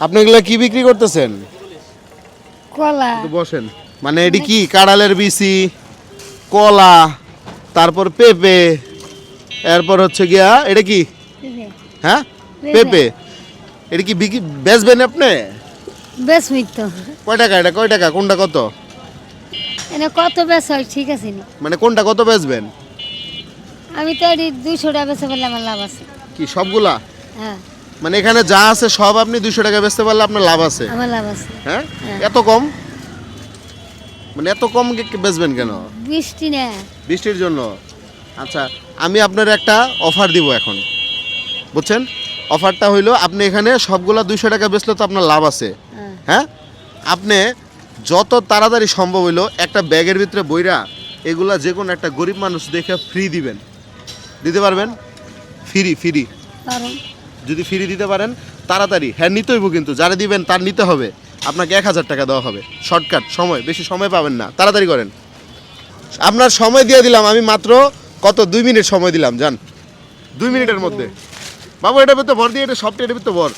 আপনি এগুলা কি বিক্রি করতেছেন? কলা। একটু বসেন। মানে এটি কি কাঁড়ালের বিচি কলা তারপর পেঁপে এরপর হচ্ছে গিয়া এটা কি? হ্যাঁ? পেঁপে। এটা কি বিক্রি বেচবেন আপনি? বেশ মিত্র কয় টাকা এটা? কয় টাকা? কোনটা কত? এনে কত বেশ হয় ঠিক আছে নি। মানে কোনটা কত বেচবেন? আমি তো এটি দুইশো টাকা বেচে বললে আমার লাভ আছে। কি সবগুলা? হ্যাঁ। মানে এখানে যা আছে সব আপনি দুইশো টাকা বেচতে পারলে আপনার লাভ আছে। আমার লাভ আছে। হ্যাঁ? হ্যাঁ। এত কম? মানে এত কম বেচবেন কেন? বৃষ্টি না বৃষ্টির জন্য? আচ্ছা আমি আপনার একটা অফার দিব এখন। বুঝছেন? অফারটা হইল আপনি এখানে সবগুলা দুইশো টাকা বেচলে তো আপনার লাভ আছে। হ্যাঁ। হ্যাঁ? আপনি যত তাড়াতাড়ি সম্ভব হইল একটা ব্যাগের ভিতরে বইরা এগুলা যে কোনো একটা গরিব মানুষ দেখে ফ্রি দিবেন। দিতে পারবেন? ফ্রি ফ্রি কারণ যদি ফ্রি দিতে পারেন তাড়াতাড়ি। হ্যাঁ নিতে হইব কিন্তু। যারা দিবেন তার নিতে হবে। আপনাকে এক হাজার টাকা দেওয়া হবে। শর্টকাট সময়। বেশি সময় পাবেন না। তাড়াতাড়ি করেন। আপনার সময় দিয়ে দিলাম। আমি মাত্র কত? দুই মিনিট সময় দিলাম। যান। দুই মিনিটের মধ্যে। বাবু এটা ভিতরে ভর দিয়ে এটা সবটা এটা ভিতরে ভর।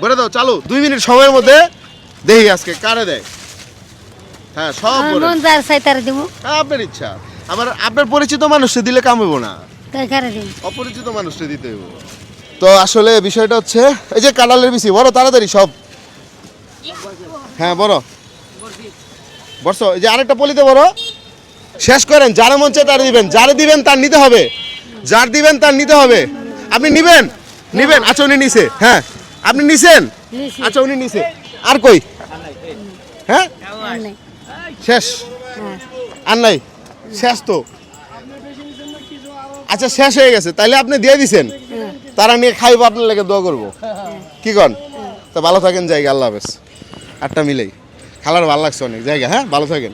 বলে দাও চালু। দুই মিনিট সময়ের মধ্যে দেখি আজকে কারে দেয়। হ্যাঁ সব আপনার ইচ্ছা। আমার আপনার পরিচিত মানুষকে দিলে কাম হইব না। অপরিচিত মানুষকে দিতে হইব। তো আসলে বিষয়টা হচ্ছে এই যে কালালের বেশি বড় তাড়াতাড়ি সব। হ্যাঁ বড়। বর্ষ এই যে আরেকটা পলিতে বড়। শেষ করেন যারা মন চায় তারা দিবেন যারা দিবেন তার নিতে হবে। যার দিবেন তার নিতে হবে। আপনি নিবেন? নিবেন? আচ্ছা উনি নিছে। হ্যাঁ। আপনি নিছেন? নিছি। আচ্ছা উনি নিছে। আর কই? হ্যাঁ? নাই। শেষ। হ্যাঁ। আর নাই। শেষ তো। আচ্ছা শেষ হয়ে গেছে। তাইলে আপনি দিয়ে দিছেন। তারা নিয়ে খাইবো আপনার লেগে দোয়া করব। কি কন? তো ভালো থাকেন জায়গা আল্লাহ হাফেজ। আটটা মিলেই। খালার ভালো লাগছে অনেক। জায়গা হ্যাঁ? ভালো থাকেন।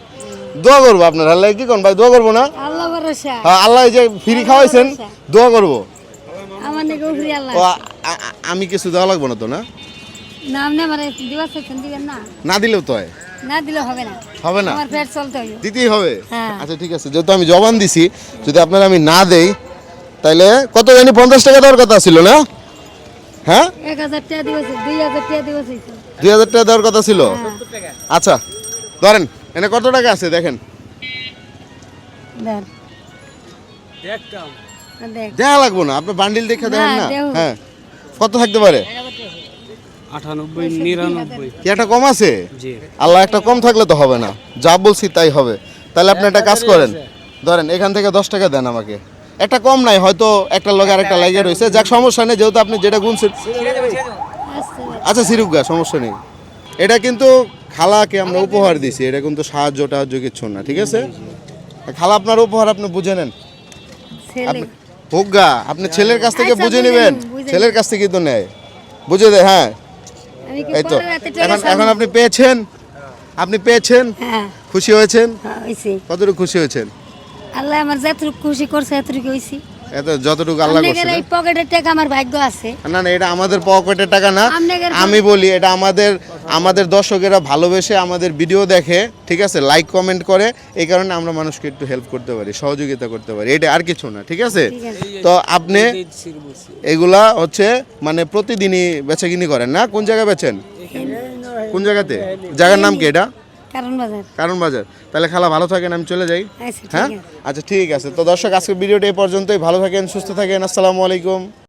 দোয়া করব আপনার। আল্লাহ কি কন ভাই দোয়া করব না? হ্যাঁ আল্লাহ এই যে ফ্রি খাওয়াইছেন দোয়া করব। আমি কিছু দেওয়া লাগবো না তো না? মানে না। দিলেও তো হয়। না দিলে হবে না। হবে না? আমার পেট চলতে হবে দিতেই হবে। হ্যাঁ। আচ্ছা ঠিক আছে। যেহেতু আমি জবান দিছি যদি আপনার আমি না দেই তাইলে কত জানি পঞ্চাশ টাকা দেওয়ার কথা ছিল না? হ্যাঁ? এক হাজার টাকা দিবস দুই হাজার টাকা দিবস দুই হাজার টাকা দেওয়ার কথা ছিল? আচ্ছা ধরেন এনে কত টাকা আছে দেখেন? দেখ দেখ। দেখা লাগবো না আপনার বান্ডিল দেখে দেখেন না, হ্যাঁ। কত থাকতে পারে? আটানব্বই নিরানব্বই। কি একটা কম আছে? আল্লাহ একটা কম থাকলে তো হবে না। যা বলছি তাই হবে। তাহলে আপনি একটা কাজ করেন। ধরেন এখান থেকে দশ টাকা দেন আমাকে। একটা কম নাই হয়তো একটা লগে আর একটা লাগে রয়েছে যাক সমস্যা নেই যেহেতু আপনি যেটা গুনছেন। আচ্ছা সিরুগা সমস্যা নেই। এটা কিন্তু খালাকে আমরা উপহার দিছি এটা কিন্তু সাহায্য টাহায্য কিচ্ছু না ঠিক আছে? খালা আপনার উপহার আপনি বুঝে নেন। ছেলে। আপনি ছেলের কাছ থেকে আচ্ছা, বুঝে নেবেন। ছেলের কাছ থেকে তো নেয়। বুঝে দেয় হ্যাঁ। এই তো। এখন এখন আপনি পেয়েছেন? আপনি পেয়েছেন? হ্যাঁ। খুশি হয়েছেন? হ্যাঁ, কতটুকু খুশি হয়েছেন? আল্লাহ আমার যতটুকু খুশি করছে এতটুকু হইছি। এত যতটুকু আল্লাহ করছে? এই পকেটের টাকা আমার ভাগ্য আছে। না না এটা আমাদের পকেটের টাকা না। আমি বলি এটা আমাদের আমাদের দর্শকেরা ভালোবেসে আমাদের ভিডিও দেখে ঠিক আছে? লাইক কমেন্ট করে এই কারণে আমরা মানুষকে একটু হেল্প করতে পারি সহযোগিতা করতে পারি। এটা আর কিছু না ঠিক আছে? ঠিক আছে। তো আপনি এগুলা হচ্ছে মানে প্রতিদিনই বেচাকিনি করেন না? কোন জায়গায় বেচেন? কোন জায়গাতে? জায়গার নাম কি এটা? কারণ বাজার। কারণ বাজার। তাহলে খালা ভালো থাকেন আমি চলে যাই। আচ্ছা হ্যাঁ? আচ্ছা ঠিক আছে। তো দর্শক আজকে ভিডিওটা এই পর্যন্তই। ভালো থাকেন সুস্থ থাকেন। আসসালামু আলাইকুম।